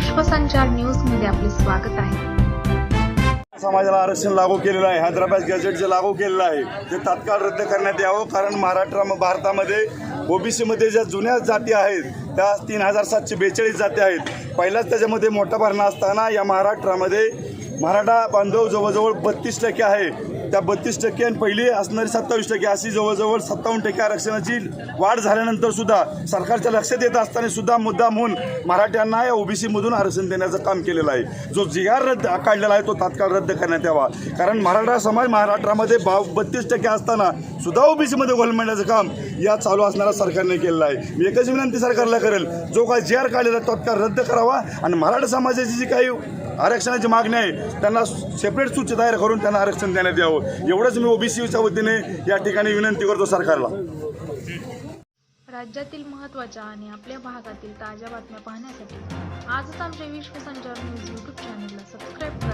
विश्वसंचार न्यूजमध्ये आपले स्वागत आहे. समाजाला आरक्षण लागू केलेलं आहे. हैदराबाद गॅजेट जे लागू केलेलं आहे ते तात्काळ रद्द करण्यात यावं. कारण महाराष्ट्र भारतामध्ये ओबीसीमध्ये ज्या जुन्या जाती आहेत त्या तीन हजार सातशे बेचाळीस जाती आहेत. पहिलाच त्याच्यामध्ये मोठा भरणा असताना या महाराष्ट्रामध्ये मराठा बांधव जवळजवळ बत्तीस टक्के आहे. त्या बत्तीस टक्के आणि पहिली असणारी सत्तावीस टक्के अशी जवळजवळ सत्तावन्न टक्के आरक्षणाची वाढ झाल्यानंतर सुद्धा सरकारच्या लक्षात येत असताना सुद्धा मुद्दा म्हणून मराठ्यांना या ओबीसीमधून आरक्षण देण्याचं काम केलेलं आहे. जो जिगार रद्द काढलेला आहे तो तात्काळ रद्द करण्यात यावा. कारण मराठा समाज महाराष्ट्रामध्ये बा बत्तीस टक्के असताना सुद्धा ओबीसीमध्ये घोलमण्याचं काम या चालू असणाऱ्या सरकारने केलेलं आहे. मी एकच विनंती सरकारला करेल जो काय जे आर काढलेला तत्काळ रद्द करावा आणि मराठा समाजाची जी काही आरक्षणाची मागणी आहे त्यांना सेपरेट सूची तयार करून त्यांना आरक्षण देण्यात यावं. एवढंच मी ओबीसीच्या वतीने या ठिकाणी विनंती करतो सरकारला. राज्यातील महत्त्वाच्या आणि आपल्या भागातील ताज्या बातम्या पाहण्यासाठी आजच आमच्या विश्वसंचार न्यूज यूट्यूब चॅनलला सबस्क्राईब करा.